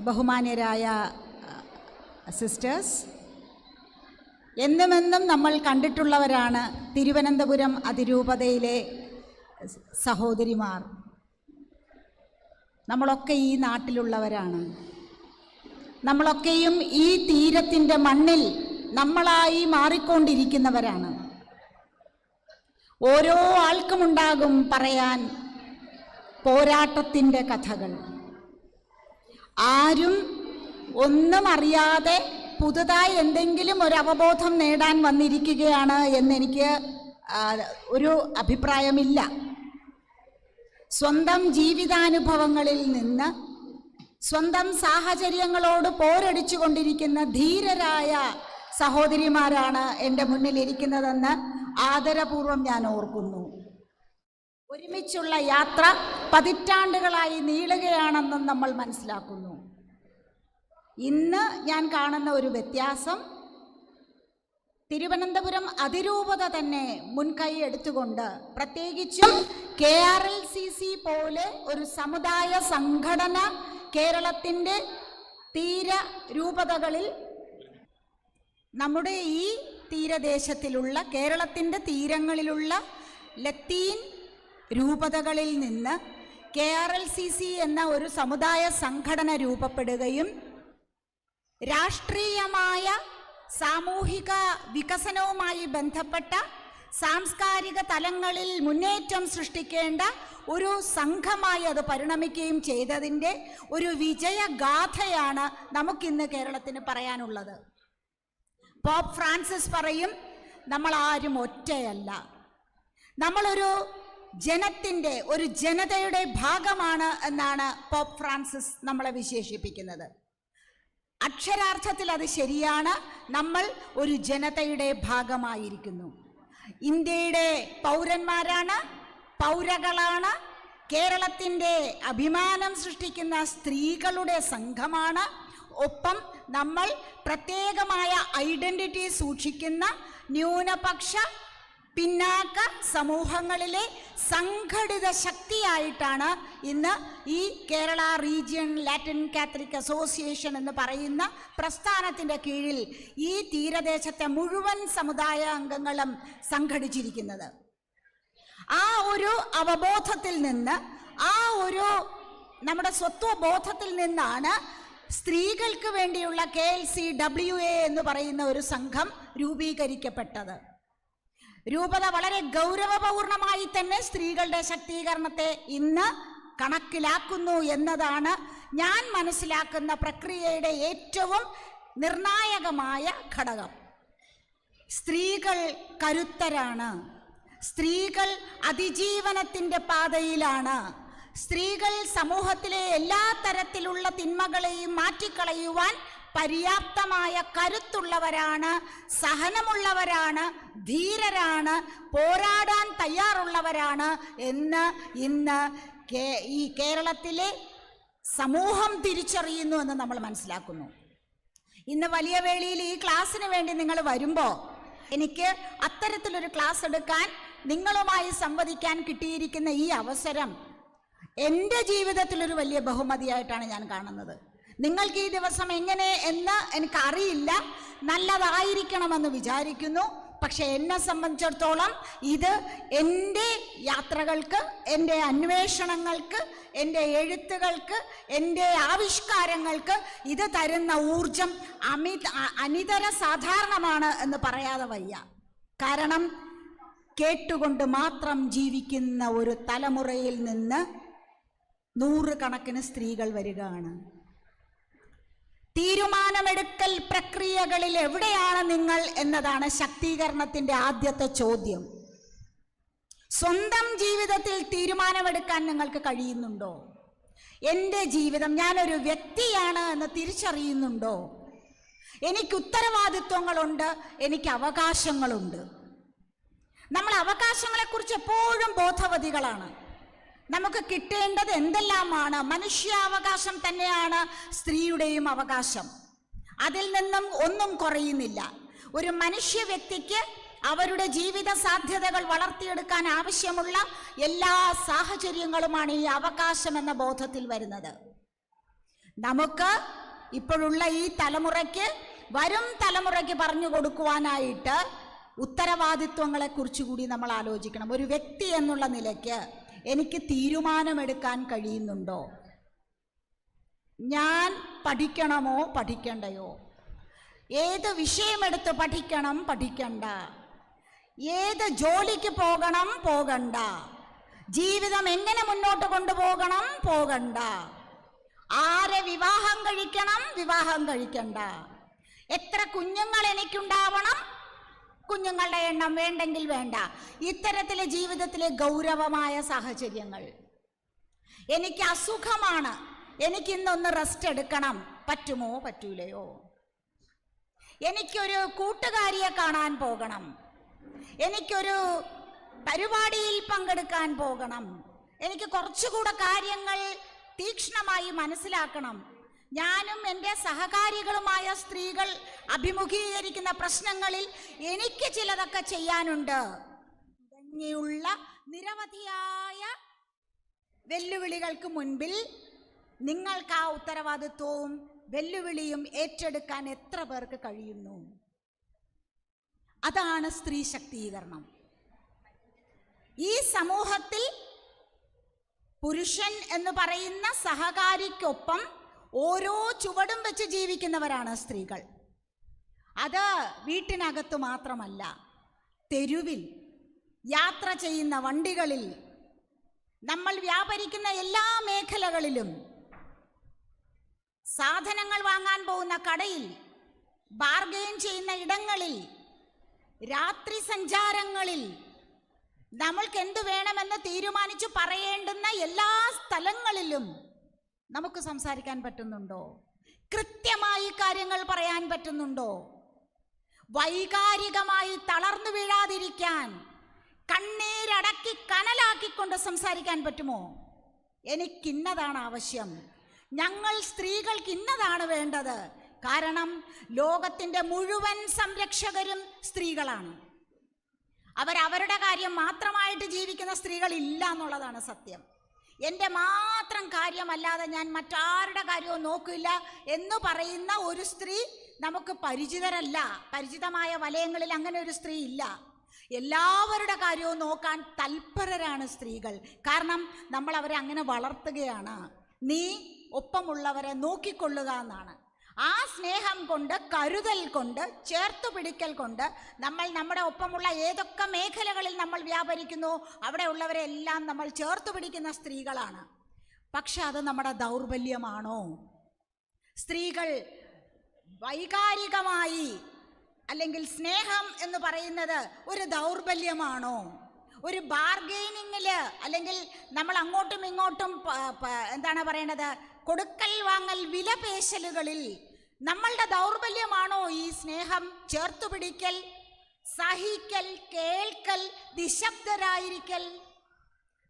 ബഹുമാന്യരായ സിസ്റ്റേഴ്സ് എന്നുമെന്നും നമ്മൾ കണ്ടിട്ടുള്ളവരാണ് തിരുവനന്തപുരം അതിരൂപതയിലെ സഹോദരിമാർ. നമ്മളൊക്കെ ഈ നാട്ടിലുള്ളവരാണ്. നമ്മളൊക്കെയും ഈ തീരത്തിന്റെ മണ്ണിൽ നമ്മളായി മാറിക്കൊണ്ടിരിക്കുന്നവരാണ്. ഓരോ ആൾക്കുമുണ്ടാകും പറയാൻ പോരാട്ടത്തിന്റെ കഥകൾ. ആരും ഒന്നും അറിയാതെ പുതുതായി എന്തെങ്കിലും ഒരു അവബോധം നേടാൻ വന്നിരിക്കുകയാണ് എന്നെനിക്ക് ഒരു അഭിപ്രായമില്ല. സ്വന്തം ജീവിതാനുഭവങ്ങളിൽ നിന്ന് സ്വന്തം സാഹചര്യങ്ങളോട് പോരടിച്ചു കൊണ്ടിരിക്കുന്ന ധീരരായ സഹോദരിമാരാണ് എന്റെ മുന്നിൽ ഇരിക്കുന്നതെന്ന് ആദരപൂർവം ഞാൻ ഓർക്കുന്നു. ഒരുമിച്ചുള്ള യാത്ര പതിറ്റാണ്ടുകളായി നീളുകയാണെന്നും നമ്മൾ മനസ്സിലാക്കുന്നു. ഇന്ന് ഞാൻ കാണുന്ന ഒരു വ്യത്യാസം തിരുവനന്തപുരം അതിരൂപത തന്നെ മുൻകൈ എടുത്തുകൊണ്ട് പ്രത്യേകിച്ചും K R L C C പോലെ ഒരു സമുദായ സംഘടന കേരളത്തിന്റെ തീര രൂപതകളിൽ നമ്മുടെ ഈ തീരദേശത്തിലുള്ള കേരളത്തിന്റെ തീരങ്ങളിലുള്ള ലത്തീൻ രൂപതകളിൽ നിന്ന് K R L C C എന്ന ഒരു സമുദായ സംഘടന രൂപപ്പെടുകയും രാഷ്ട്രീയമായ സാമൂഹിക വികസനവുമായി ബന്ധപ്പെട്ട സാംസ്കാരിക തലങ്ങളിൽ മുന്നേറ്റം സൃഷ്ടിക്കേണ്ട ഒരു സംഘമായി അത് പരിണമിക്കുകയും ചെയ്തതിന്റെ ഒരു വിജയഗാഥയാണ് നമുക്കിന്ന് കേരളത്തിന് പറയാനുള്ളത്. പോപ്പ് ഫ്രാൻസിസ് പറയും നമ്മൾ ആരും ഒറ്റയല്ല. നമ്മളൊരു ജനത്തിന്റെ ഒരു ജനതയുടെ ഭാഗമാണ് എന്നാണ് പോപ്പ് ഫ്രാൻസിസ് നമ്മളെ വിശേഷിപ്പിക്കുന്നത്. അക്ഷരാർത്ഥത്തിൽ അത് ശരിയാണ്. നമ്മൾ ഒരു ജനതയുടെ ഭാഗമായിരിക്കുന്നു. ഇന്ത്യയുടെ പൗരന്മാരാണ് പൗരകളാണ് കേരളത്തിന്റെ അഭിമാനം സൃഷ്ടിക്കുന്ന സ്ത്രീകളുടെ സംഘമാണ്. ഒപ്പം നമ്മൾ പ്രത്യേകമായ ഐഡന്റിറ്റി സൂക്ഷിക്കുന്ന ന്യൂനപക്ഷ പിന്നാക്ക സമൂഹങ്ങളിലെ സംഘടിത ശക്തിയായിട്ടാണ് ഇന്ന് ഈ Kerala region Latin Catholic association എന്ന് പറയുന്ന പ്രസ്ഥാനത്തിന്റെ കീഴിൽ ഈ തീരദേശത്തെ മുഴുവൻ സമുദായ അംഗങ്ങളും സംഘടിച്ചിരിക്കുന്നത്. ആ ഒരു അവബോധത്തിൽ നിന്ന് ആ ഒരു നമ്മുടെ സ്വത്വബോധത്തിൽ നിന്നാണ് സ്ത്രീകൾക്ക് വേണ്ടിയുള്ള K L C W A എന്ന് പറയുന്ന ഒരു സംഘം രൂപീകരിക്കപ്പെട്ടത്. രൂപത വളരെ ഗൗരവപൂർണമായി തന്നെ സ്ത്രീകളുടെ ശക്തീകരണത്തെ ഇന്ന് കണക്കിലാക്കുന്നു എന്നതാണ് ഞാൻ മനസ്സിലാക്കുന്ന പ്രക്രിയയുടെ ഏറ്റവും നിർണായകമായ ഘടകം. സ്ത്രീകൾ കരുത്തരാണ്. സ്ത്രീകൾ അതിജീവനത്തിന്റെ പാതയിലാണ്. സ്ത്രീകൾ സമൂഹത്തിലെ എല്ലാ തരത്തിലുള്ള തിന്മകളെയും മാറ്റിക്കളയുവാൻ പര്യാപ്തമായ കരുത്തുള്ളവരാണ് സഹനമുള്ളവരാണ് ധീരരാണ് പോരാടാൻ തയ്യാറുള്ളവരാണ് എന്ന് ഇന്ന് ഈ കേരളത്തിലെ സമൂഹം തിരിച്ചറിയുന്നു എന്ന് നമ്മൾ മനസ്സിലാക്കുന്നു. ഇന്ന് വലിയ വേളിയിൽ ഈ ക്ലാസ്സിന് വേണ്ടി നിങ്ങൾ വരുമ്പോൾ എനിക്ക് അത്തരത്തിലൊരു ക്ലാസ് എടുക്കാൻ നിങ്ങളുമായി സംവദിക്കാൻ കിട്ടിയിരിക്കുന്ന ഈ അവസരം എന്റെ ജീവിതത്തിലൊരു വലിയ ബഹുമതിയായിട്ടാണ് ഞാൻ കാണുന്നത്. നിങ്ങൾക്ക് ഈ ദിവസം എങ്ങനെ എന്ന് എനിക്കറിയില്ല. നല്ലതായിരിക്കണമെന്ന് വിചാരിക്കുന്നു. പക്ഷെ എന്നെ സംബന്ധിച്ചിടത്തോളം ഇത് എന്റെ യാത്രകൾക്ക് എന്റെ അന്വേഷണങ്ങൾക്ക് എന്റെ എഴുത്തുകൾക്ക് എന്റെ ആവിഷ്കാരങ്ങൾക്ക് ഇത് തരുന്ന ഊർജം അമിത അനിതര സാധാരണമാണ് എന്ന് പറയാതെ വയ്യ. കാരണം കേട്ടുകൊണ്ട് മാത്രം ജീവിക്കുന്ന ഒരു തലമുറയിൽ നിന്ന് നൂറുകണക്കിന് സ്ത്രീകൾ വരികയാണ്. തീരുമാനമെടുക്കൽ പ്രക്രിയകളിൽ എവിടെയാണ് നിങ്ങൾ എന്നതാണ് ശക്തീകരണത്തിന്റെ ആദ്യത്തെ ചോദ്യം. സ്വന്തം ജീവിതത്തിൽ തീരുമാനമെടുക്കാൻ നിങ്ങൾക്ക് കഴിയുന്നുണ്ടോ? എന്റെ ജീവിതം ഞാനൊരു വ്യക്തിയാണ് എന്ന് തിരിച്ചറിയുന്നുണ്ടോ? എനിക്ക് ഉത്തരവാദിത്വങ്ങളുണ്ട് എനിക്ക് അവകാശങ്ങളുണ്ട്. നമ്മൾ അവകാശങ്ങളെക്കുറിച്ച് എപ്പോഴും ബോധവതികളാണ്. നമുക്ക് കിട്ടേണ്ടത് എന്തെല്ലാമാണ്? മനുഷ്യാവകാശം തന്നെയാണ് സ്ത്രീയുടെയും അവകാശം. അതിൽ നിന്നും ഒന്നും കുറയുന്നില്ല. ഒരു മനുഷ്യ വ്യക്തിക്ക് അവരുടെ ജീവിത സാധ്യതകൾ വളർത്തിയെടുക്കാൻ ആവശ്യമുള്ള എല്ലാ സാഹചര്യങ്ങളുമാണ് ഈ അവകാശം എന്ന ബോധത്തിൽ വരുന്നത്. നമുക്ക് ഇപ്പോഴുള്ള ഈ തലമുറയ്ക്ക് വരും തലമുറയ്ക്ക് പറഞ്ഞു കൊടുക്കുവാനായിട്ട് ഉത്തരവാദിത്വങ്ങളെ കുറിച്ചുകൂടി നമ്മൾ ആലോചിക്കണം. ഒരു വ്യക്തി എന്നുള്ള നിലയ്ക്ക് എനിക്ക് തീരുമാനമെടുക്കാൻ കഴിയുന്നുണ്ടോ? ഞാൻ പഠിക്കണമോ? പഠിക്കണ്ടയോ? ഏത് വിഷയമെടുത്ത് പഠിക്കണം? പഠിക്കണ്ട. ഏത് ജോലിക്ക് പോകണം? പോകണ്ട. ജീവിതം എങ്ങനെ മുന്നോട്ട് കൊണ്ടുപോകണം? പോകണ്ട. ആരെ വിവാഹം കഴിക്കണം? വിവാഹം കഴിക്കണ്ട. എത്ര കുഞ്ഞുങ്ങൾ എനിക്കുണ്ടാവണം? കുഞ്ഞുങ്ങളുടെ എണ്ണം വേണ്ടെങ്കിൽ വേണ്ട. ഇത്തരത്തിലെ ജീവിതത്തിലെ ഗൗരവമായ സാഹചര്യങ്ങൾ. എനിക്ക് അസുഖമാണ്. എനിക്ക് ഇന്നൊന്ന് റെസ്റ്റ് എടുക്കണം. പറ്റുമോ? പറ്റൂലയോ? എനിക്കൊരു കൂട്ടുകാരിയെ കാണാൻ പോകണം. എനിക്കൊരു പരിപാടിയിൽ പങ്കെടുക്കാൻ പോകണം. എനിക്ക് കുറച്ചുകൂടെ കാര്യങ്ങൾ തീക്ഷ്ണമായി മനസ്സിലാക്കണം. ഞാനും എന്റെ സഹകാരികളുമായ സ്ത്രീകൾ അഭിമുഖീകരിക്കുന്ന പ്രശ്നങ്ങളിൽ എനിക്ക് ചിലതൊക്കെ ചെയ്യാനുണ്ട്. തുടങ്ങിയുള്ള നിരവധിയായ വെല്ലുവിളികൾക്ക് മുൻപിൽ നിങ്ങൾക്ക് ആ ഉത്തരവാദിത്വവും വെല്ലുവിളിയും ഏറ്റെടുക്കാൻ എത്ര പേർക്ക് കഴിയുന്നു? അതാണ് സ്ത്രീ ശക്തീകരണം. ഈ സമൂഹത്തിൽ പുരുഷൻ എന്ന് പറയുന്ന സഹകാരിക്കൊപ്പം ഓരോ ചുവടും വെച്ച് ജീവിക്കുന്നവരാണ് സ്ത്രീകൾ. അത് വീട്ടിനകത്ത് മാത്രമല്ല തെരുവിൽ യാത്ര ചെയ്യുന്ന വണ്ടികളിൽ നമ്മൾ വ്യാപരിക്കുന്ന എല്ലാ മേഖലകളിലും സാധനങ്ങൾ വാങ്ങാൻ പോകുന്ന കടയിൽ ബാർഗെയിൻ ചെയ്യുന്ന ഇടങ്ങളിൽ രാത്രി സഞ്ചാരങ്ങളിൽ നമ്മൾക്ക് എന്ത് വേണമെന്ന് തീരുമാനിച്ചു പറയേണ്ടുന്ന എല്ലാ സ്ഥലങ്ങളിലും നമുക്ക് സംസാരിക്കാൻ പറ്റുന്നുണ്ടോ? കൃത്യമായി കാര്യങ്ങൾ പറയാൻ പറ്റുന്നുണ്ടോ? വൈകാരികമായി തളർന്നു വീഴാതിരിക്കാൻ കണ്ണീരടക്കി കനലാക്കിക്കൊണ്ട് സംസാരിക്കാൻ പറ്റുമോ? എനിക്കിന്നതാണ് ആവശ്യം. ഞങ്ങൾ സ്ത്രീകൾക്ക് ഇന്നതാണ് വേണ്ടത്. കാരണം ലോകത്തിന്റെ മുഴുവൻ സംരക്ഷകരും സ്ത്രീകളാണ്. അവരവരുടെ കാര്യം മാത്രമായിട്ട് ജീവിക്കുന്ന സ്ത്രീകളില്ല എന്നുള്ളതാണ് സത്യം. എന്റെ മാത്രം കാര്യമല്ലാതെ ഞാൻ മറ്റാരുടെ കാര്യവും നോക്കില്ല എന്ന് പറയുന്ന ഒരു സ്ത്രീ നമുക്ക് പരിചിതരല്ല. പരിചിതമായ വലയങ്ങളിൽ അങ്ങനെ ഒരു സ്ത്രീ ഇല്ല. എല്ലാവരുടെ കാര്യവും നോക്കാൻ തൽപരരാണ് സ്ത്രീകൾ. കാരണം നമ്മൾ അവരെ അങ്ങനെ വളർത്തുകയാണ്. നീ ഒപ്പമുള്ളവരെ നോക്കിക്കൊള്ളുക എന്നാണ്. ആ സ്നേഹം കൊണ്ട് കരുതൽ കൊണ്ട് ചേർത്തു പിടിക്കൽ കൊണ്ട് നമ്മൾ നമ്മുടെ ഒപ്പമുള്ള ഏതൊക്കെ മേഖലകളിൽ നമ്മൾ വ്യാപരിക്കുന്നു അവിടെ ഉള്ളവരെ എല്ലാം നമ്മൾ ചേർത്തു പിടിക്കുന്ന സ്ത്രീകളാണ്. പക്ഷെ അത് നമ്മുടെ ദൗർബല്യമാണോ? സ്ത്രീകൾ വൈകാരികമായി അല്ലെങ്കിൽ സ്നേഹം എന്ന് പറയുന്നത് ഒരു ദൗർബല്യമാണോ? ഒരു ബാർഗെയിനിങ്ങിൽ അല്ലെങ്കിൽ നമ്മൾ അങ്ങോട്ടും ഇങ്ങോട്ടും എന്താണ് പറയണത്? കൊടുക്കൽ വാങ്ങൽ വില പേശലുകളിൽ നമ്മളുടെ ദൗർബല്യമാണോ ഈ സ്നേഹം? ചേർത്തു പിടിക്കൽ സഹിക്കൽ കേൾക്കൽ നിശബ്ദരായിരിക്കൽ.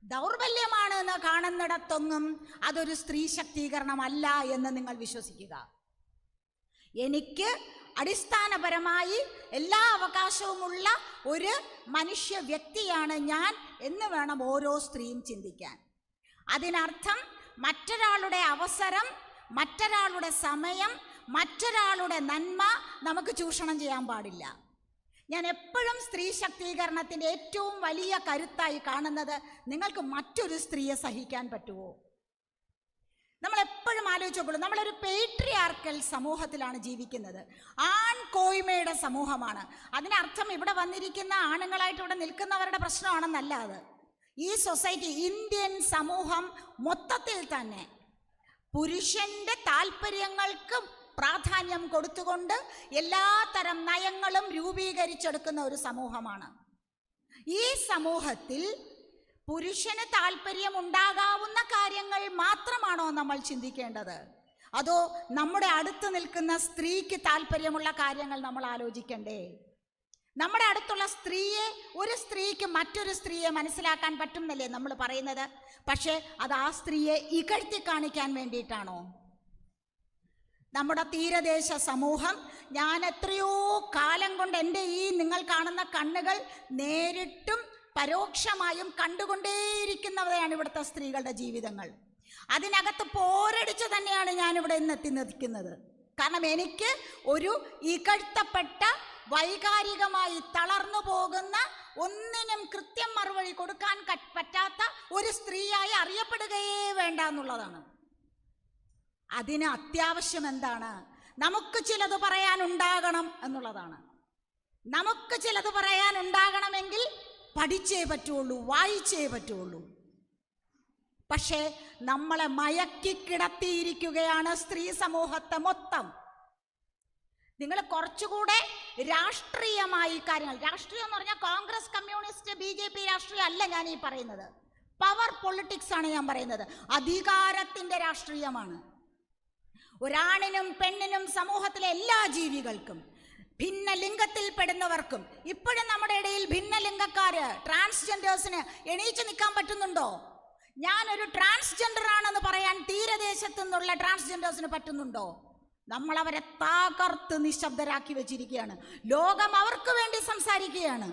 ദൗർബല്യമാണ് എന്ന് കാണുന്നിടത്തൊന്നും അതൊരു സ്ത്രീ ശക്തീകരണമല്ല എന്ന് നിങ്ങൾ വിശ്വസിക്കുക. എനിക്ക് അടിസ്ഥാനപരമായി എല്ലാ അവകാശവുമുള്ള ഒരു മനുഷ്യ വ്യക്തിയാണ് ഞാൻ എന്ന് വേണം ഓരോ സ്ത്രീയും ചിന്തിക്കാൻ. അതിനർത്ഥം മറ്റൊരാളുടെ അവസരം മറ്റൊരാളുടെ സമയം മറ്റൊരാളുടെ നന്മ നമുക്ക് ചൂഷണം ചെയ്യാൻ പാടില്ല. ഞാൻ എപ്പോഴും സ്ത്രീ ശക്തീകരണത്തിന്റെ ഏറ്റവും വലിയ കരുത്തായി കാണുന്നത് നിങ്ങൾക്ക് മറ്റൊരു സ്ത്രീയെ സഹിക്കാൻ പറ്റുമോ നമ്മൾ എപ്പോഴും ആലോചിച്ച് നോക്കുള്ളൂ നമ്മളൊരു പേട്രിയാർക്കൽ സമൂഹത്തിലാണ് ജീവിക്കുന്നത്. ആൺ കോയ്മയുടെ സമൂഹമാണ്. അതിനർത്ഥം ഇവിടെ വന്നിരിക്കുന്ന ആണുങ്ങളായിട്ട് ഇവിടെ നിൽക്കുന്നവരുടെ പ്രശ്നമാണെന്നല്ല അത്. ഈ സൊസൈറ്റി ഇന്ത്യൻ സമൂഹം മൊത്തത്തിൽ തന്നെ പുരുഷന്റെ താല്പര്യങ്ങൾക്ക് പ്രാധാന്യം കൊടുത്തുകൊണ്ട് എല്ലാത്തരം നയങ്ങളും രൂപീകരിച്ചെടുക്കുന്ന ഒരു സമൂഹമാണ്. ഈ സമൂഹത്തിൽ പുരുഷന് താല്പര്യം ഉണ്ടാകാവുന്ന കാര്യങ്ങൾ മാത്രമാണോ നമ്മൾ ചിന്തിക്കേണ്ടത്? അതോ നമ്മുടെ അടുത്ത് നിൽക്കുന്ന സ്ത്രീക്ക് താല്പര്യമുള്ള കാര്യങ്ങൾ നമ്മൾ ആലോചിക്കണ്ടേ? നമ്മുടെ അടുത്തുള്ള സ്ത്രീയെ ഒരു സ്ത്രീക്ക് മറ്റൊരു സ്ത്രീയെ മനസ്സിലാക്കാൻ പറ്റുന്നല്ലേ നമ്മൾ പറയുന്നത്? പക്ഷേ അത് ആ സ്ത്രീയെ ഇകഴ്ത്തി കാണിക്കാൻ വേണ്ടിയിട്ടാണോ? നമ്മുടെ തീരദേശ സമൂഹം ഞാൻ എത്രയോ കാലം കൊണ്ട് എന്റെ ഈ നിങ്ങൾ കാണുന്ന കണ്ണുകൾ നേരിട്ടും പരോക്ഷമായും കണ്ടുകൊണ്ടേയിരിക്കുന്നവരെയാണ് ഇവിടുത്തെ സ്ത്രീകളുടെ ജീവിതങ്ങൾ. അതിനകത്ത് പോരടിച്ച് തന്നെയാണ് ഞാനിവിടെ ഇന്ന് എത്തി നിൽക്കുന്നത്. കാരണം എനിക്ക് ഒരു ഇകഴ്ത്തപ്പെട്ട വൈകാരികമായി തളർന്നു പോകുന്ന ഒന്നിനും കൃത്യം മറുപടി കൊടുക്കാൻ പറ്റാത്ത ഒരു സ്ത്രീയായി അറിയപ്പെടുകയേ വേണ്ട എന്നുള്ളതാണ്. അതിന് അത്യാവശ്യം എന്താണ്? നമുക്ക് ചിലത് പറയാനുണ്ടാകണം എന്നുള്ളതാണ്. നമുക്ക് ചിലത് പറയാനുണ്ടാകണമെങ്കിൽ പഠിച്ചേ പറ്റുള്ളൂ വായിച്ചേ പറ്റുള്ളൂ. പക്ഷേ നമ്മളെ മയക്കി കിടത്തിയിരിക്കുകയാണ് സ്ത്രീ സമൂഹത്തെ മൊത്തം. നിങ്ങൾ കുറച്ചുകൂടെ രാഷ്ട്രീയമായി കാര്യങ്ങൾ. രാഷ്ട്രീയം എന്ന് പറഞ്ഞാൽ Congress communist B J P രാഷ്ട്രീയം അല്ല ഞാൻ ഈ പറയുന്നത്. പവർ പൊളിറ്റിക്സ് ആണ് ഞാൻ പറയുന്നത്. അധികാരത്തിന്റെ രാഷ്ട്രീയമാണ്. ഒരാണിനും പെണ്ണിനും സമൂഹത്തിലെ എല്ലാ ജീവികൾക്കും ഭിന്ന ലിംഗത്തിൽപ്പെടുന്നവർക്കും ഇപ്പോഴും നമ്മുടെ ഇടയിൽ ഭിന്നലിംഗക്കാര് ട്രാൻസ്ജെൻഡേഴ്സിന് എണീച്ചു നിൽക്കാൻ പറ്റുന്നുണ്ടോ? ഞാനൊരു ട്രാൻസ്ജെൻഡർ ആണെന്ന് പറയാൻ തീരദേശത്തു നിന്നുള്ള ട്രാൻസ്ജെൻഡേഴ്സിന് പറ്റുന്നുണ്ടോ? നമ്മൾ അവരെ താകർത്ത് നിശബ്ദരാക്കി വെച്ചിരിക്കുകയാണ്. ലോകം അവർക്ക് വേണ്ടി സംസാരിക്കുകയാണ്.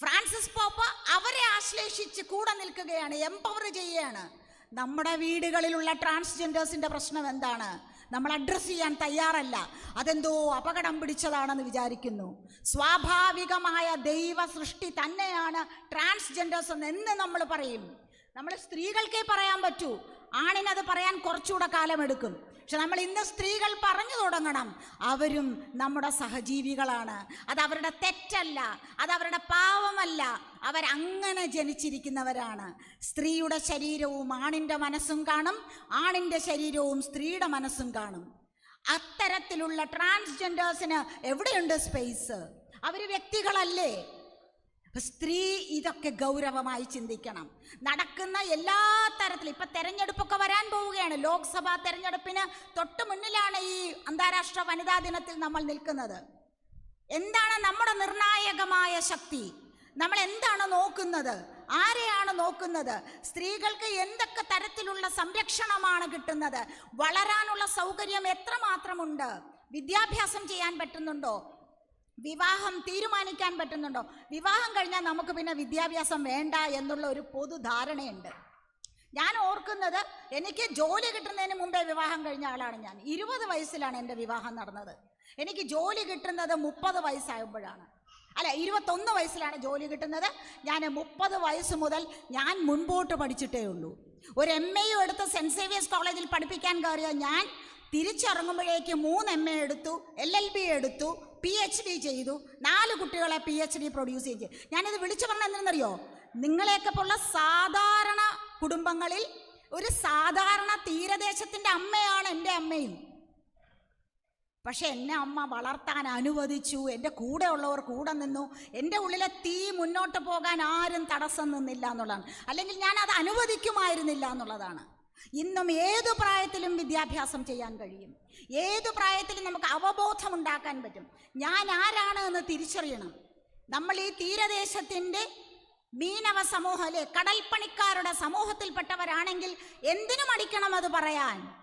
ഫ്രാൻസിസ് പോപ്പ അവരെ ആശ്ലേഷിച്ച് കൂടെ നിൽക്കുകയാണ് എംപവർ ചെയ്യുകയാണ്. നമ്മുടെ വീടുകളിലുള്ള ട്രാൻസ്ജെൻഡേഴ്സിന്റെ പ്രശ്നം എന്താണ്? നമ്മൾ അഡ്രസ്സ് ചെയ്യാൻ തയ്യാറല്ല. അതെന്തോ അപകടം പിടിച്ചതാണെന്ന് വിചാരിക്കുന്നു. സ്വാഭാവികമായ ദൈവ സൃഷ്ടി തന്നെയാണ് ട്രാൻസ്ജെൻഡേഴ്സ് എന്ന് എന്ന് നമ്മൾ പറയും. നമ്മൾ സ്ത്രീകൾക്കേ പറയാൻ പറ്റൂ. ആണിനത് പറയാൻ കുറച്ചുകൂടെ കാലമെടുക്കും. പക്ഷെ നമ്മൾ ഇന്ന് സ്ത്രീകൾ പറഞ്ഞു തുടങ്ങണം. അവരും നമ്മുടെ സഹജീവികളാണ്. അത് അവരുടെ തെറ്റല്ല. അത് അവരുടെ പാവമല്ല അവരങ്ങനെ ജനിച്ചിരിക്കുന്നവരാണ്. സ്ത്രീയുടെ ശരീരവും ആണിന്റെ മനസ്സും കാണും. ആണിന്റെ ശരീരവും സ്ത്രീയുടെ മനസ്സും കാണും. അത്തരത്തിലുള്ള ട്രാൻസ്ജെൻഡേഴ്സിന് എവിടെയുണ്ട് സ്പേസ്? അവർ വ്യക്തികളല്ലേ? സ്ത്രീ ഇതൊക്കെ ഗൗരവമായി ചിന്തിക്കണം. നടക്കുന്ന എല്ലാ തരത്തിലും ഇപ്പൊ തെരഞ്ഞെടുപ്പൊക്കെ വരാൻ പോവുകയാണ്. ലോക്സഭാ തെരഞ്ഞെടുപ്പിന് തൊട്ട് മുന്നിലാണ് ഈ അന്താരാഷ്ട്ര വനിതാ ദിനത്തിൽ നമ്മൾ നിൽക്കുന്നത്. എന്താണ് നമ്മുടെ നിർണായകമായ ശക്തി? നമ്മൾ എന്താണ് നോക്കുന്നത്? ആരെയാണ് നോക്കുന്നത്? സ്ത്രീകൾക്ക് എന്തൊക്കെ തരത്തിലുള്ള സംരക്ഷണമാണ് കിട്ടുന്നത്? വളരാനുള്ള സൗകര്യം എത്രമാത്രമുണ്ട്? വിദ്യാഭ്യാസം ചെയ്യാൻ പറ്റുന്നുണ്ടോ? വിവാഹം തീരുമാനിക്കാൻ പറ്റുന്നുണ്ടോ? വിവാഹം കഴിഞ്ഞാൽ നമുക്ക് പിന്നെ വിദ്യാഭ്യാസം വേണ്ട എന്നുള്ള ഒരു പൊതുധാരണയുണ്ട് ഞാൻ ഓർക്കുന്നത് എനിക്ക് ജോലി കിട്ടുന്നതിന് മുമ്പേ വിവാഹം കഴിഞ്ഞ ആളാണ് ഞാൻ. ഇരുപത് വയസ്സിലാണ് എന്റെ വിവാഹം നടന്നത്. എനിക്ക് ജോലി കിട്ടുന്നത് മുപ്പത് വയസ്സാകുമ്പോഴാണ് അല്ല ഇരുപത്തൊന്ന് വയസ്സിലാണ് ജോലി കിട്ടുന്നത്. ഞാൻ മുപ്പത് വയസ്സ് മുതൽ ഞാൻ മുൻപോട്ട് പഠിച്ചിട്ടേ ഉള്ളൂ. ഒരു എം എയും എടുത്ത് സെന്റ് സേവിയേഴ്സ് കോളേജിൽ പഠിപ്പിക്കാൻ കയറിയ ഞാൻ തിരിച്ചിറങ്ങുമ്പോഴേക്ക് മൂന്ന് എം എ എടുത്തു എൽ എൽ ബി എടുത്തു പി എച്ച് ഡി ചെയ്തു. നാല് കുട്ടികളെ പി എച്ച് ഡി പ്രൊഡ്യൂസ് ചെയ്തു. ഞാനിത് വിളിച്ചു പറഞ്ഞ എന്തെന്നറിയോ നിങ്ങളെയൊക്കെ പോലുള്ള സാധാരണ കുടുംബങ്ങളിൽ ഒരു സാധാരണ തീരദേശത്തിന്റെ അമ്മയാണ് എന്റെ അമ്മയും. പക്ഷെ എന്നെ അമ്മ വളർത്താൻ അനുവദിച്ചു. എന്റെ കൂടെ ഉള്ളവർ കൂടെ നിന്നു. എന്റെ ഉള്ളിലെ തീ മുന്നോട്ട് പോകാൻ ആരും തടസ്സം നിന്നില്ല എന്നുള്ളതാണ്. അല്ലെങ്കിൽ ഞാൻ അത് അനുവദിക്കുമായിരുന്നില്ല എന്നുള്ളതാണ്. ഇന്നും ഏത് പ്രായത്തിലും വിദ്യാഭ്യാസം ചെയ്യാൻ കഴിയും. ഏത് പ്രായത്തിലും നമുക്ക് അവബോധം ഉണ്ടാക്കാൻ പറ്റും. ഞാൻ ആരാണ് എന്ന് തിരിച്ചറിയണം. നമ്മൾ ഈ തീരദേശത്തിന്റെ മീനവ സമൂഹം അല്ലെ? കടൽപ്പണിക്കാരുടെ സമൂഹത്തിൽപ്പെട്ടവരാണെങ്കിൽ എന്തിനു മടിക്കണം അത് പറയാൻ?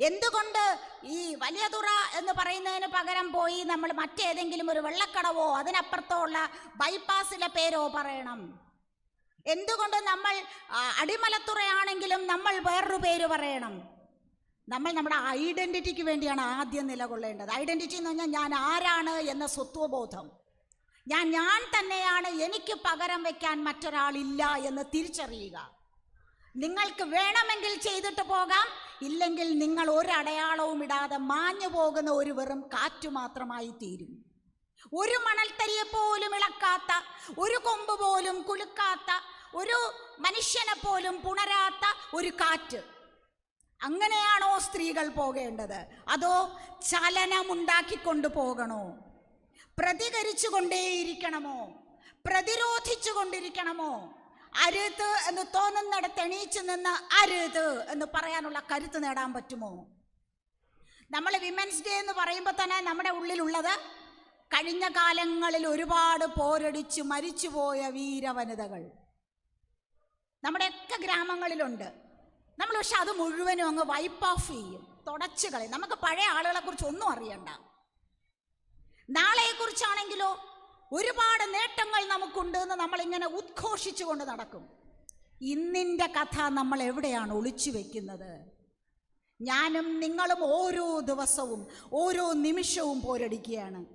എന്തുകൊണ്ട് ഈ വലിയ തുറ എന്ന് പറയുന്നതിന് പകരം പോയി നമ്മൾ മറ്റേതെങ്കിലും ഒരു വെള്ളക്കടവോ അതിനപ്പുറത്തോ ഉള്ള ബൈപ്പാസിലെ പേരോ പറയണം? എന്തുകൊണ്ട് നമ്മൾ അടിമലത്തുറയാണെങ്കിലും നമ്മൾ വേറൊരു പേര് പറയണം? നമ്മൾ നമ്മുടെ ഐഡന്റിറ്റിക്ക് വേണ്ടിയാണ് ആദ്യം നിലകൊള്ളേണ്ടത്. ഐഡന്റിറ്റി എന്ന് പറഞ്ഞാൽ ഞാൻ ആരാണ് എന്ന സ്വത്വബോധം. ഞാൻ ഞാൻ തന്നെയാണ് എനിക്ക് പകരം വെക്കാൻ മറ്റൊരാളില്ല എന്ന് തിരിച്ചറിയുക. നിങ്ങൾക്ക് വേണമെങ്കിൽ ചെയ്തിട്ട് പോകാം. ഇല്ലെങ്കിൽ നിങ്ങൾ ഒരടയാളവും ഇടാതെ മാഞ്ഞു പോകുന്ന ഒരു വെറും കാറ്റു മാത്രമായി തീരും. ഒരു മണൽത്തരിയെ പോലും ഇളക്കാത്ത ഒരു കൊമ്പ് പോലും കുലുക്കാത്ത ഒരു മനുഷ്യനെ പോലും പുണരാത്ത ഒരു കാറ്റ്. അങ്ങനെയാണോ സ്ത്രീകൾ പോകേണ്ടത്? അതോ ചലനമുണ്ടാക്കിക്കൊണ്ട് പോകണോ? പ്രതികരിച്ചു കൊണ്ടേയിരിക്കണമോ പ്രതിരോധിച്ചു കൊണ്ടിരിക്കണമോ അരുത് എന്ന് തോന്നുന്നിടത്ത് എണീച്ചു നിന്ന് അരുത് എന്ന് പറയാനുള്ള കരുത്ത് നേടാൻ പറ്റുമോ? നമ്മൾ വിമൻസ് ഡേ എന്ന് പറയുമ്പോൾ തന്നെ നമ്മുടെ ഉള്ളിലുള്ളത് കഴിഞ്ഞ കാലങ്ങളിൽ ഒരുപാട് പോരടിച്ച് മരിച്ചുപോയ വീരവനിതകൾ. നമ്മുടെയൊക്കെ ഗ്രാമങ്ങളിലുണ്ട്. നമ്മൾ പക്ഷെ അത് മുഴുവനും അങ്ങ് വൈപ്പ് ഓഫ് ചെയ്യും തുടച്ചു കളയും. നമുക്ക് പഴയ ആളുകളെ കുറിച്ച് ഒന്നും അറിയണ്ട. നാളെക്കുറിച്ചാണെങ്കിലോ ഒരുപാട് നേട്ടങ്ങൾ നമുക്കുണ്ട് എന്ന് നമ്മളിങ്ങനെ ഉദ്ഘോഷിച്ചുകൊണ്ട് നടക്കും. ഇന്നിന്റെ കഥ നമ്മൾ എവിടെയാണ് ഒളിച്ചു വെക്കുന്നത്? ഞാനും നിങ്ങളും ഓരോ ദിവസവും ഓരോ നിമിഷവും പോരടിക്കുകയാണ്.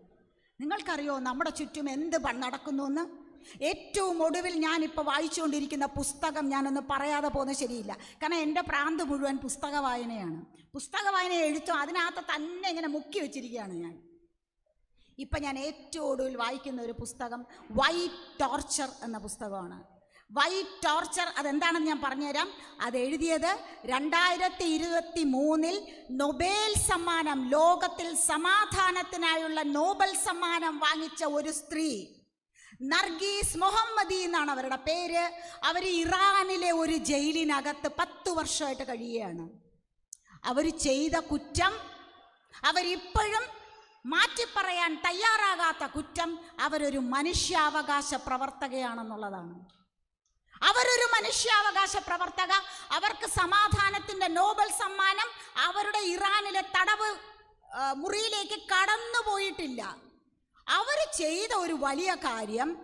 നിങ്ങൾക്കറിയോ നമ്മുടെ ചുറ്റും എന്ത് നടക്കുന്നു എന്ന് ഏറ്റവും ഒടുവിൽ ഞാനിപ്പോൾ വായിച്ചുകൊണ്ടിരിക്കുന്ന പുസ്തകം ഞാനൊന്ന് പറയാതെ പോകുന്നത് ശരിയില്ല. കാരണം എന്റെ പ്രാന്ത് മുഴുവൻ പുസ്തക വായനയാണ് പുസ്തക വായന എഴുത്തും അതിനകത്ത് തന്നെ ഇങ്ങനെ മുക്കി വെച്ചിരിക്കുകയാണ് ഞാൻ. ഇപ്പം ഞാൻ ഏറ്റവും ഒടുവിൽ വായിക്കുന്ന ഒരു പുസ്തകം വൈറ്റ് ടോർച്ചർ എന്ന പുസ്തകമാണ്. വൈറ്റ് ടോർച്ചർ അതെന്താണെന്ന് ഞാൻ പറഞ്ഞുതരാം. അത് എഴുതിയത് രണ്ടായിരത്തി ഇരുപത്തി മൂന്നിൽ നൊബേൽ സമ്മാനം ലോകത്തിൽ സമാധാനത്തിനായുള്ള നോബൽ സമ്മാനം വാങ്ങിച്ച ഒരു സ്ത്രീ. നർഗീസ് മുഹമ്മദി എന്നാണ് അവരുടെ പേര്. അവർ ഇറാനിലെ ഒരു ജയിലിനകത്ത് പത്ത് വർഷമായിട്ട് കഴിയുകയാണ്. അവർ ചെയ്ത കുറ്റം അവരിപ്പോഴും മാറ്റിപ്പറയാൻ തയ്യാറാകാത്ത കുറ്റം അവരൊരു മനുഷ്യാവകാശ പ്രവർത്തകയാണെന്നുള്ളതാണ്. അവരൊരു മനുഷ്യാവകാശ പ്രവർത്തക അവർക്ക് സമാധാനത്തിന്റെ നോബൽ സമ്മാനം അവരുടെ ഇറാനിലെ തടവ് മുറിയിലേക്ക് കടന്നു കടന്നുപോയിട്ടില്ല. അവർ ചെയ്ത ഒരു വലിയ കാര്യം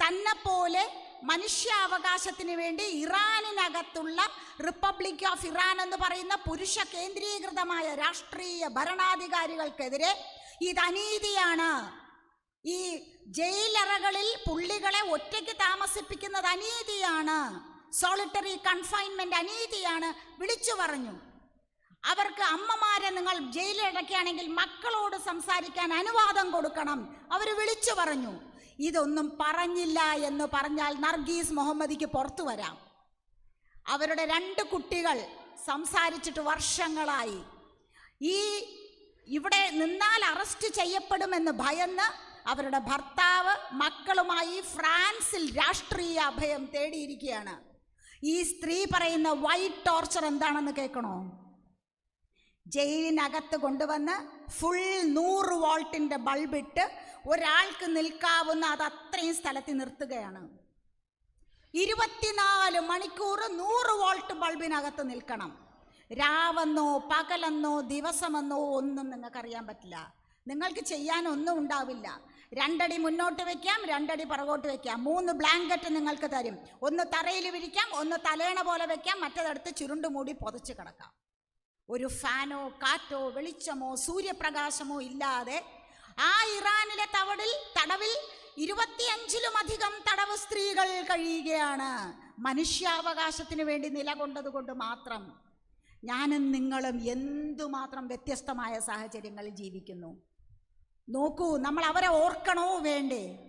തന്നെ പോലെ മനുഷ്യാവകാശത്തിന് വേണ്ടി ഇറാനിനകത്തുള്ള റിപ്പബ്ലിക് ഓഫ് ഇറാൻ എന്ന് പറയുന്ന പുരുഷ കേന്ദ്രീകൃതമായ രാഷ്ട്രീയ ഭരണാധികാരികൾക്കെതിരെ ഇതനീതിയാണ് ഈ ജയിലറകളിൽ പുള്ളികളെ ഒറ്റയ്ക്ക് താമസിപ്പിക്കുന്നത് അനീതിയാണ്. Solitary confinement അനീതിയാണ്. വിളിച്ചു പറഞ്ഞു. അവർക്ക് അമ്മമാരെ നിങ്ങൾ ജയിലിലടക്കുകയാണെങ്കിൽ മക്കളോട് സംസാരിക്കാൻ അനുവാദം കൊടുക്കണം. അവർ വിളിച്ചു പറഞ്ഞു ഇതൊന്നും പറഞ്ഞില്ല എന്ന് പറഞ്ഞാൽ നർഗീസ് മുഹമ്മദിക്ക് പുറത്തു വരാം. അവരുടെ രണ്ട് കുട്ടികൾ സംസാരിച്ചിട്ട് വർഷങ്ങളായി. ഈ ഇവിടെ നിന്നാൽ അറസ്റ്റ് ചെയ്യപ്പെടുമെന്ന് ഭയന്ന് അവരുടെ ഭർത്താവ് മക്കളുമായി ഫ്രാൻസിൽ രാഷ്ട്രീയ അഭയം തേടിയിരിക്കുകയാണ്. ഈ സ്ത്രീ പറയുന്ന വൈറ്റ് ടോർച്ചർ എന്താണെന്ന് കേൾക്കണോ? ജയിലിനകത്ത് കൊണ്ടുവന്ന് ഫുൾ നൂറ് വോൾട്ടിന്റെ ബൾബിട്ട് ഒരാൾക്ക് നിൽക്കാവുന്ന അത് അത്രയും സ്ഥലത്ത് നിർത്തുകയാണ്. ഇരുപത്തിനാല് മണിക്കൂർ നൂറ് വോൾട്ട് ബൾബിനകത്ത് നിൽക്കണം. രാവെന്നോ പകലെന്നോ ദിവസമെന്നോ ഒന്നും നിങ്ങൾക്കറിയാൻ പറ്റില്ല. നിങ്ങൾക്ക് ചെയ്യാനൊന്നും ഉണ്ടാവില്ല. രണ്ടടി മുന്നോട്ട് വയ്ക്കാം രണ്ടടി പുറകോട്ട് വയ്ക്കാം മൂന്ന് ബ്ലാങ്കറ്റ് നിങ്ങൾക്ക് തരും. ഒന്ന് തറയിൽ വിരിക്കാം ഒന്ന് തലേണ പോലെ വയ്ക്കാം മറ്റേതെടുത്ത് ചുരുണ്ട് മൂടി പൊതച്ച് കിടക്കാം. ഒരു ഫാനോ കാറ്റോ വെളിച്ചമോ സൂര്യപ്രകാശമോ ഇല്ലാതെ ആ ഇറാനിലെ തവടിൽ തടവിൽ ഇരുപത്തിയഞ്ചിലുമധികം തടവ് സ്ത്രീകൾ കഴിയുകയാണ്. മനുഷ്യാവകാശത്തിന് വേണ്ടി നിലകൊണ്ടതുകൊണ്ട് മാത്രം. ഞാനും നിങ്ങളും എന്തുമാത്രം വ്യത്യസ്തമായ സാഹചര്യങ്ങളിൽ ജീവിക്കുന്നു. നോക്കൂ നമ്മൾ അവരെ ഓർക്കണോ വേണ്ടേ?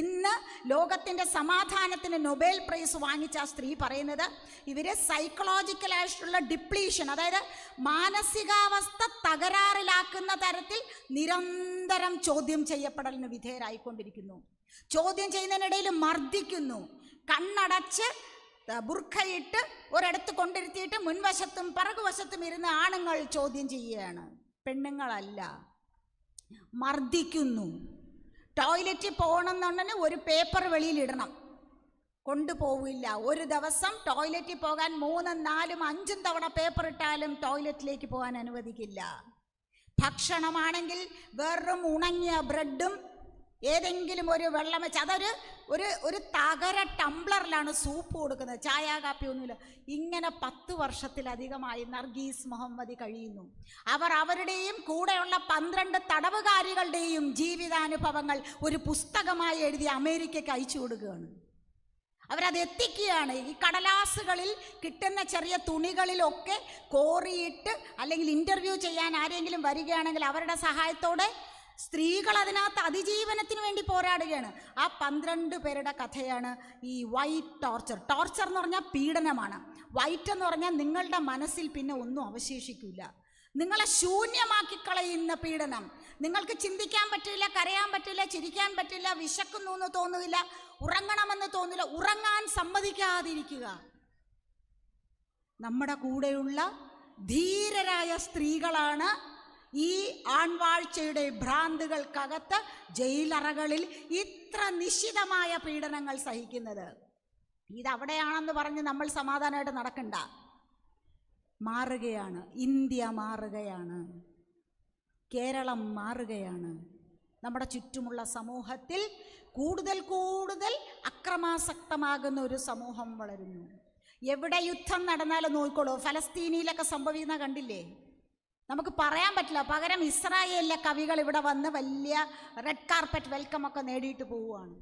ഇന്ന് ലോകത്തിന്റെ സമാധാനത്തിന് നൊബേൽ പ്രൈസ് വാങ്ങിച്ച ആ സ്ത്രീ പറയുന്നത് ഇവർ സൈക്കോളജിക്കലായിട്ടുള്ള ഡിപ്ലീഷൻ അതായത് മാനസികാവസ്ഥ തകരാറിലാക്കുന്ന തരത്തിൽ നിരന്തരം ചോദ്യം ചെയ്യപ്പെടലിന് വിധേയരായിക്കൊണ്ടിരിക്കുന്നു. ചോദ്യം ചെയ്യുന്നതിനിടയിൽ മർദ്ദിക്കുന്നു. കണ്ണടച്ച് ബുർഖയിട്ട് ഒരിടത്ത് കൊണ്ടിരുത്തിയിട്ട് മുൻവശത്തും പിറകുവശത്തും ഇരുന്ന് ആണുങ്ങൾ ചോദ്യം ചെയ്യുകയാണ്. പെണ്ണുങ്ങളല്ല. മർദ്ദിക്കുന്നു. ടോയ്ലറ്റിൽ പോകണമെന്നുണ്ടെങ്കിൽ ഒരു പേപ്പർ വെളിയിലിടണം കൊണ്ടുപോവില്ല. ഒരു ദിവസം ടോയ്ലറ്റിൽ പോകാൻ മൂന്നും നാലും അഞ്ചും തവണ പേപ്പർ ഇട്ടാലും ടോയ്ലറ്റിലേക്ക് പോകാൻ അനുവദിക്കില്ല. ഭക്ഷണമാണെങ്കിൽ വെറും ഉണങ്ങിയ ബ്രെഡും ഏതെങ്കിലും ഒരു വെള്ളം വെച്ച് അതൊരു ഒരു ഒരു തകര ടംബ്ലറിലാണ് സൂപ്പ് കൊടുക്കുന്നത്. ചായ കാപ്പി ഒന്നുമില്ല. ഇങ്ങനെ പത്ത് വർഷത്തിലധികമായി നർഗീസ് മുഹമ്മദി കഴിയുന്നു. അവർ അവരുടെയും കൂടെയുള്ള പന്ത്രണ്ട് തടവുകാരികളുടെയും ജീവിതാനുഭവങ്ങൾ ഒരു പുസ്തകമായി എഴുതി അമേരിക്കയ്ക്ക് അയച്ചു കൊടുക്കുകയാണ്. അവരത് എത്തിക്കുകയാണ്. ഈ കടലാസുകളിൽ കിട്ടുന്ന ചെറിയ തുണികളിലൊക്കെ കോറിയിട്ട് അല്ലെങ്കിൽ ഇന്റർവ്യൂ ചെയ്യാൻ ആരെങ്കിലും വരികയാണെങ്കിൽ അവരുടെ സഹായത്തോടെ സ്ത്രീകൾ അതിനകത്ത് അതിജീവനത്തിന് വേണ്ടി പോരാടുകയാണ്. ആ പന്ത്രണ്ട് പേരുടെ കഥയാണ് ഈ വൈറ്റ് ടോർച്ചർ ടോർച്ചർ എന്ന് പറഞ്ഞാൽ പീഡനമാണ്. വൈറ്റ് എന്ന് പറഞ്ഞാൽ നിങ്ങളുടെ മനസ്സിൽ പിന്നെ ഒന്നും അവശേഷിക്കില്ല നിങ്ങളെ ശൂന്യമാക്കി കളയുന്ന പീഡനം. നിങ്ങൾക്ക് ചിന്തിക്കാൻ പറ്റില്ല കരയാൻ പറ്റില്ല ചിരിക്കാൻ പറ്റില്ല വിശക്കുന്നു എന്ന് തോന്നുന്നില്ല ഉറങ്ങണമെന്ന് തോന്നില്ല ഉറങ്ങാൻ സമ്മതിക്കാതിരിക്കുക. നമ്മുടെ കൂടെയുള്ള ധീരരായ സ്ത്രീകളാണ് ഈ ആൺവാഴ്ചയുടെ ഭ്രാന്തുകൾക്കകത്ത് ജയിലറകളിൽ ഇത്ര നിശിതമായ പീഡനങ്ങൾ സഹിക്കുന്നത്. ഇതവിടെയാണെന്ന് പറഞ്ഞ് നമ്മൾ സമാധാനമായിട്ട് നടക്കണ്ട. മാറുകയാണ്. ഇന്ത്യ മാറുകയാണ്. കേരളം മാറുകയാണ്. നമ്മുടെ ചുറ്റുമുള്ള സമൂഹത്തിൽ കൂടുതൽ കൂടുതൽ അക്രമാസക്തമാകുന്ന ഒരു സമൂഹം വളരുന്നു. എവിടെ യുദ്ധം നടന്നാലും നോക്കിക്കോളൂ. ഫലസ്തീനിയിലൊക്കെ സംഭവിക്കുന്ന കണ്ടില്ലേ? നമുക്ക് പറയാൻ പറ്റില്ല. പകരം ഇസ്രായേലിലെ കവികൾ ഇവിടെ വന്ന് വലിയ റെഡ് കാർപ്പറ്റ് വെൽക്കം ഒക്കെ നേടിയിട്ട് പോവുകയാണ്.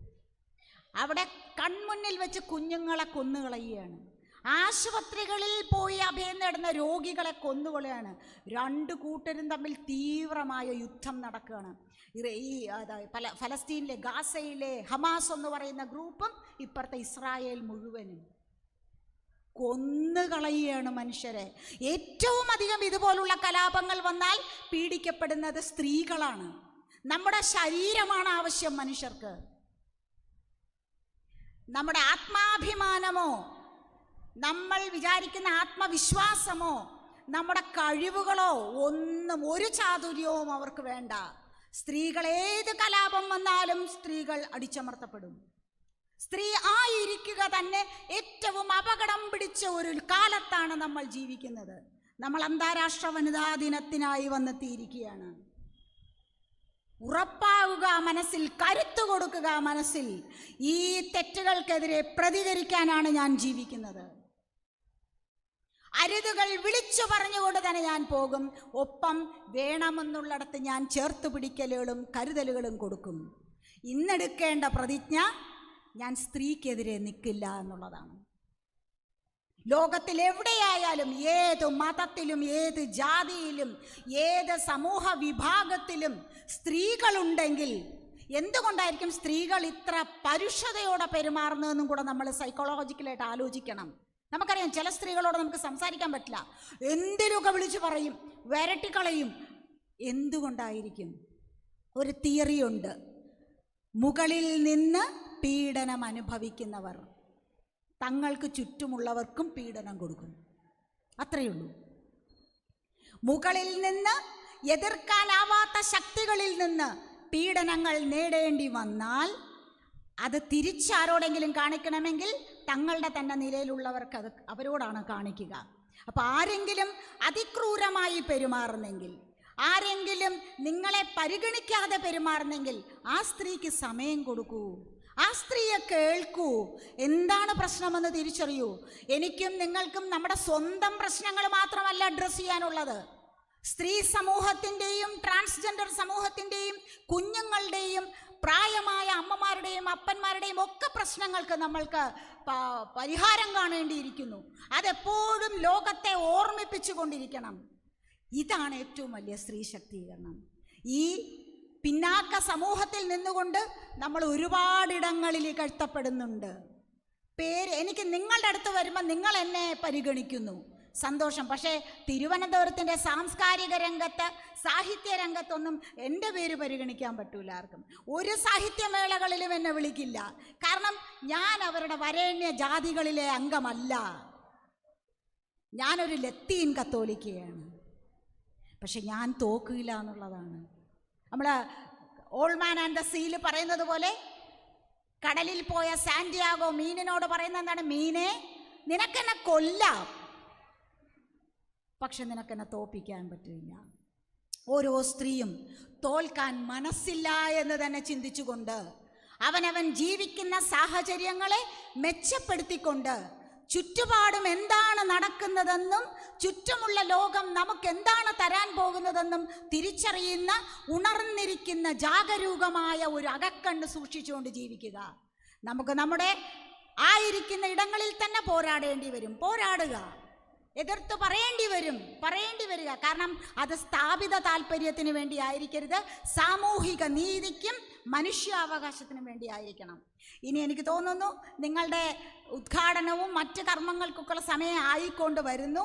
അവിടെ കൺമുന്നിൽ വെച്ച് കുഞ്ഞുങ്ങളെ കൊന്നുകളയുകയാണ്. ആശുപത്രികളിൽ പോയി അഭയം നേടുന്ന രോഗികളെ കൊന്നുകൊള്ളുകയാണ് രണ്ട് കൂട്ടരും തമ്മിൽ തീവ്രമായ യുദ്ധം നടക്കുകയാണ്. ഈ പല ഫലസ്തീനിലെ ഗാസയിലെ ഹമാസ് എന്ന് പറയുന്ന ഗ്രൂപ്പും ഇപ്പുറത്തെ ഇസ്രായേൽ മുഴുവനും. കൊന്നുകളയുകയാണ് മനുഷ്യരെ. ഏറ്റവും അധികം ഇതുപോലുള്ള കലാപങ്ങൾ വന്നാൽ പീഡിക്കപ്പെടുന്നത് സ്ത്രീകളാണ്. നമ്മുടെ ശരീരമാണ് ആവശ്യം മനുഷ്യർക്ക്. നമ്മുടെ ആത്മാഭിമാനമോ നമ്മൾ വിചാരിക്കുന്ന ആത്മവിശ്വാസമോ നമ്മുടെ കഴിവുകളോ ഒന്നും ഒരു ചാതുര്യവും അവർക്ക് വേണ്ട. സ്ത്രീകൾ ഏത് കലാപം വന്നാലും സ്ത്രീകൾ അടിച്ചമർത്തപ്പെടും. സ്ത്രീ ആയിരിക്കുക തന്നെ ഏറ്റവും അപകടം പിടിച്ച ഒരു കാലത്താണ് നമ്മൾ ജീവിക്കുന്നത്. നമ്മൾ അന്താരാഷ്ട്ര വനിതാ ദിനത്തിനായി വന്നെത്തിയിരിക്കുകയാണ്. ഉറപ്പാവുക മനസ്സിൽ കരുത്തു കൊടുക്കുക മനസ്സിൽ ഈ തെറ്റുകൾക്കെതിരെ പ്രതികരിക്കാനാണ് ഞാൻ ജീവിക്കുന്നത്. അരുതുകൾ വിളിച്ചു പറഞ്ഞുകൊണ്ട് തന്നെ ഞാൻ പോകും. ഒപ്പം വേണമെന്നുള്ളിടത്ത് ഞാൻ ചേർത്ത് പിടിക്കലുകളും കരുതലുകളും കൊടുക്കും. ഇന്നെടുക്കേണ്ട പ്രതിജ്ഞ ഞാൻ സ്ത്രീക്കെതിരെ നിൽക്കില്ല എന്നുള്ളതാണ്. ലോകത്തിൽ എവിടെയായാലും ഏത് മതത്തിലും ഏത് ജാതിയിലും ഏത് സമൂഹ വിഭാഗത്തിലും സ്ത്രീകളുണ്ടെങ്കിൽ എന്തുകൊണ്ടായിരിക്കും സ്ത്രീകൾ ഇത്ര പരുഷതയോടെ പെരുമാറുന്നതെന്നും കൂടെ നമ്മൾ സൈക്കോളജിക്കലായിട്ട് ആലോചിക്കണം. നമുക്കറിയാം ചില സ്ത്രീകളോട് നമുക്ക് സംസാരിക്കാൻ പറ്റില്ല. എന്തിനൊക്കെ വിളിച്ചു പറയും വരട്ടിക്കളയും. എന്തുകൊണ്ടായിരിക്കും? ഒരു തിയറിയുണ്ട്. മുകളിൽ നിന്ന് പീഡനം അനുഭവിക്കുന്നവർ. തങ്ങൾക്ക് ചുറ്റുമുള്ളവർക്കും പീഡനം കൊടുക്കുന്നു. അത്രയേ ഉള്ളൂ. മുകളിൽ നിന്ന് എതിർക്കാനാവാത്ത ശക്തികളിൽ നിന്ന് പീഡനങ്ങൾ നേടേണ്ടി വന്നാൽ അത് തിരിച്ചാരോടെങ്കിലും കാണിക്കണമെങ്കിൽ തങ്ങളുടെ തന്നെ നിലയിലുള്ളവർക്ക് അത് അവരോടാണ് കാണിക്കുക. അപ്പോൾ ആരെങ്കിലും അതിക്രൂരമായി പെരുമാറുന്നെങ്കിൽ ആരെങ്കിലും നിങ്ങളെ പരിഗണിക്കാതെ പെരുമാറുന്നെങ്കിൽ ആ സ്ത്രീക്ക് സമയം കൊടുക്കൂ. ആ സ്ത്രീയെ കേൾക്കൂ. എന്താണ് പ്രശ്നമെന്ന് തിരിച്ചറിയൂ. എനിക്കും നിങ്ങൾക്കും നമ്മുടെ സ്വന്തം പ്രശ്നങ്ങൾ മാത്രമല്ല അഡ്രസ്സ് ചെയ്യാനുള്ളത്. സ്ത്രീ സമൂഹത്തിന്റെയും ട്രാൻസ്ജെൻഡർ സമൂഹത്തിന്റെയും കുഞ്ഞുങ്ങളുടെയും പ്രായമായ അമ്മമാരുടെയും അപ്പന്മാരുടെയും ഒക്കെ പ്രശ്നങ്ങൾക്ക് നമ്മൾക്ക് പരിഹാരം കാണേണ്ടിയിരിക്കുന്നു. അതെപ്പോഴും ലോകത്തെ ഓർമ്മിപ്പിച്ചു കൊണ്ടിരിക്കണം ഇതാണ് ഏറ്റവും വലിയ സ്ത്രീ ശക്തീകരണം. ഈ പിന്നാക്ക സമൂഹത്തിൽ നിന്നുകൊണ്ട് നമ്മൾ ഒരുപാടിടങ്ങളിൽ കഴുത്തപ്പെടുന്നുണ്ട് പേര് എനിക്ക് നിങ്ങളുടെ അടുത്ത് വരുമ്പോൾ നിങ്ങൾ എന്നെ പരിഗണിക്കുന്നു. സന്തോഷം. പക്ഷേ തിരുവനന്തപുരത്തിന്റെ സാംസ്കാരിക രംഗത്ത് സാഹിത്യ രംഗത്തൊന്നും എന്റെ പേര് പരിഗണിക്കാൻ പറ്റൂല ആർക്കും. ഒരു സാഹിത്യമേളകളിലും എന്നെ വിളിക്കില്ല. കാരണം ഞാൻ അവരുടെ വരേണ്യ ജാതികളിലെ അംഗമല്ല. ഞാനൊരു ലത്തീൻ കത്തോലിക്കയാണ്. പക്ഷെ ഞാൻ തോക്കില്ല എന്നുള്ളതാണ്. നമ്മൾ ഓൾമാൻ ആൻഡ് ദ സീൽ പറയുന്നത് പോലെ കടലിൽ പോയ സാന്റിയാഗോ മീനിനോട് പറയുന്ന എന്താണ്? മീനെ നിനക്കെന്നെ കൊല്ലാം. പക്ഷെ നിനക്കെന്നെ തോപ്പിക്കാൻ പറ്റില്ല. ഓരോ സ്ത്രീയും തോൽക്കാൻ മനസ്സില്ല എന്ന് തന്നെ ചിന്തിച്ചുകൊണ്ട് അവനവൻ ജീവിക്കുന്ന സാഹചര്യങ്ങളെ മെച്ചപ്പെടുത്തിക്കൊണ്ട് ചുറ്റുപാടും എന്താണ് നടക്കുന്നതെന്നും ചുറ്റുമുള്ള ലോകം നമുക്ക് എന്താണ് തരാൻ പോകുന്നതെന്നും തിരിച്ചറിയുന്ന ഉണർന്നിരിക്കുന്ന ജാഗരൂകമായ ഒരു അകക്കണ്ണ് സൂക്ഷിച്ചുകൊണ്ട് ജീവിക്കുക. നമുക്ക് നമ്മുടെ ആയിരിക്കുന്ന ഇടങ്ങളിൽ തന്നെ പോരാടേണ്ടി വരും. പോരാടുക. എതിർത്ത് പറയേണ്ടി വരും പറയേണ്ടി വരിക. കാരണം അത് സ്ഥാപിത താല്പര്യത്തിന് വേണ്ടി ആയിരിക്കരുത് സാമൂഹിക നീതിക്കും മനുഷ്യാവകാശത്തിനും വേണ്ടി ആയിരിക്കണം. ഇനി എനിക്ക് തോന്നുന്നു നിങ്ങളുടെ ഉദ്ഘാടനവും മറ്റ് കർമ്മങ്ങൾക്കൊക്കെയുള്ള സമയം ആയിക്കൊണ്ട് വരുന്നു.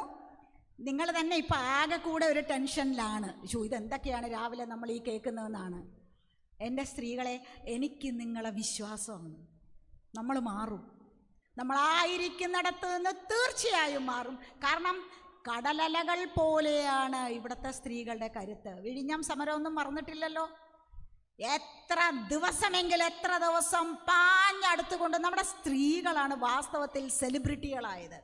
നിങ്ങൾ തന്നെ ഇപ്പം ആകെ കൂടെ ഒരു ടെൻഷനിലാണ്. ഷോ ഇതെന്തൊക്കെയാണ് രാവിലെ നമ്മൾ ഈ കേൾക്കുന്നതെന്നാണ്. എന്റെ സ്ത്രീകളെ എനിക്ക് നിങ്ങളെ വിശ്വാസമാണ്. നമ്മൾ മാറും. നമ്മളായിരിക്കുന്നിടത്ത് നിന്ന് തീർച്ചയായും മാറും. കാരണം കടലലകൾ പോലെയാണ് ഇവിടുത്തെ സ്ത്രീകളുടെ കരുത്ത്. വിഴിഞ്ഞം സമരമൊന്നും മറന്നിട്ടില്ലല്ലോ? എത്ര ദിവസമെങ്കിൽ എത്ര ദിവസം പാഞ്ഞടുത്തുകൊണ്ട് നമ്മുടെ സ്ത്രീകളാണ് വാസ്തവത്തിൽ സെലിബ്രിറ്റികളായത്.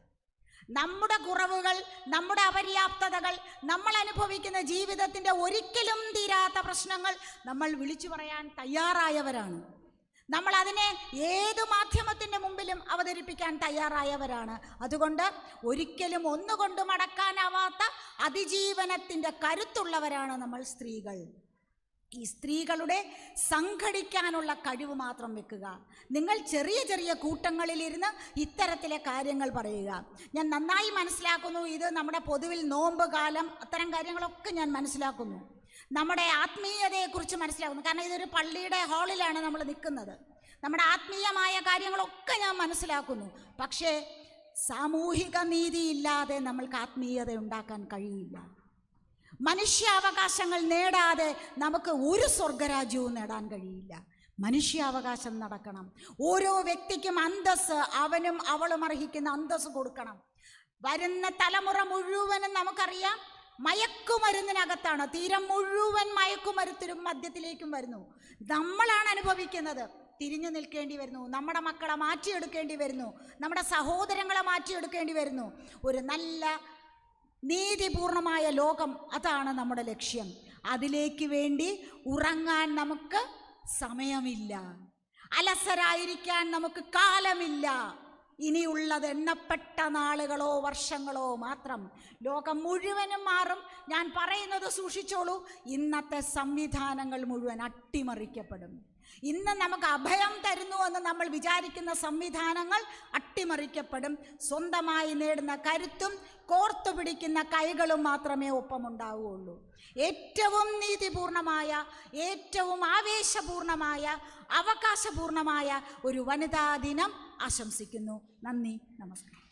നമ്മുടെ കുറവുകൾ നമ്മുടെ അപര്യാപ്തതകൾ നമ്മൾ അനുഭവിക്കുന്ന ജീവിതത്തിന്റെ ഒരിക്കലും തീരാത്ത പ്രശ്നങ്ങൾ നമ്മൾ വിളിച്ചു പറയാൻ തയ്യാറായവരാണ്. നമ്മൾ അതിനെ ഏത് മാധ്യമത്തിന്റെ മുമ്പിലും അവതരിപ്പിക്കാൻ തയ്യാറായവരാണ്. അതുകൊണ്ട് ഒരിക്കലും ഒന്നുകൊണ്ട് മടക്കാനാവാത്ത അതിജീവനത്തിന്റെ കരുത്തുള്ളവരാണ് നമ്മൾ സ്ത്രീകൾ. ഈ സ്ത്രീകളുടെ സംഘടിക്കാനുള്ള കഴിവ് മാത്രം വെക്കുക. നിങ്ങൾ ചെറിയ ചെറിയ കൂട്ടങ്ങളിലിരുന്ന് ഇത്തരത്തിലെ കാര്യങ്ങൾ പറയുക. ഞാൻ നന്നായി മനസ്സിലാക്കുന്നു. ഇത് നമ്മുടെ പൊതുവിൽ നോമ്പ് കാലം അത്തരം കാര്യങ്ങളൊക്കെ ഞാൻ മനസ്സിലാക്കുന്നു. നമ്മുടെ ആത്മീയതയെക്കുറിച്ച് മനസ്സിലാക്കുന്നു കാരണം ഇതൊരു പള്ളിയുടെ ഹാളിലാണ് നമ്മൾ നിൽക്കുന്നത്. നമ്മുടെ ആത്മീയമായ കാര്യങ്ങളൊക്കെ ഞാൻ മനസ്സിലാക്കുന്നു. പക്ഷേ സാമൂഹിക നീതി ഇല്ലാതെ നമ്മൾക്ക് ആത്മീയത ഉണ്ടാക്കാൻ കഴിയില്ല. മനുഷ്യാവകാശങ്ങൾ നേടാതെ നമുക്ക് ഒരു സ്വർഗരാജ്യവും നേടാൻ കഴിയില്ല. മനുഷ്യാവകാശം നടക്കണം. ഓരോ വ്യക്തിക്കും അന്തസ് അവനും അവളും അർഹിക്കുന്ന അന്തസ് കൊടുക്കണം. വരുന്ന തലമുറ മുഴുവനും നമുക്കറിയാം മയക്കുമരുന്നിനകത്താണ്. തീരം മുഴുവൻ മയക്കുമരുത്തിലും മദ്യത്തിലേക്കും വരുന്നു. നമ്മളാണ് അനുഭവിക്കുന്നത്. തിരിഞ്ഞു നിൽക്കേണ്ടി വരുന്നു. നമ്മുടെ മക്കളെ മാറ്റിയെടുക്കേണ്ടി വരുന്നു. നമ്മുടെ സഹോദരങ്ങളെ മാറ്റിയെടുക്കേണ്ടി വരുന്നു. ഒരു നല്ല നീതിപൂർണമായ ലോകം അതാണ് നമ്മുടെ ലക്ഷ്യം. അതിലേക്ക് വേണ്ടി ഉറങ്ങാൻ നമുക്ക് സമയമില്ല. അലസരായിരിക്കാൻ നമുക്ക് കാലമില്ല. ഇനിയുള്ളത് എണ്ണപ്പെട്ട നാളുകളോ വർഷങ്ങളോ മാത്രം. ലോകം മുഴുവനും മാറും. ഞാൻ പറയുന്നത് സൂക്ഷിച്ചോളൂ. ഇന്നത്തെ സംവിധാനങ്ങൾ മുഴുവൻ അട്ടിമറിക്കപ്പെടും. ഇന്ന് നമുക്ക് അഭയം തരുന്നു എന്ന് നമ്മൾ വിചാരിക്കുന്ന സംവിധാനങ്ങൾ അട്ടിമറിക്കപ്പെടും. സ്വന്തമായി നേടുന്ന കരുത്തും കോർത്തു പിടിക്കുന്ന കൈകളും മാത്രമേ ഒപ്പമുണ്ടാവുകയുള്ളൂ. ഏറ്റവും നീതിപൂർണമായ ഏറ്റവും ആവേശപൂർണമായ അവകാശപൂർണമായ ഒരു വനിതാ ദിനം ആശംസിക്കുന്നു. നന്ദി നമസ്കാരം.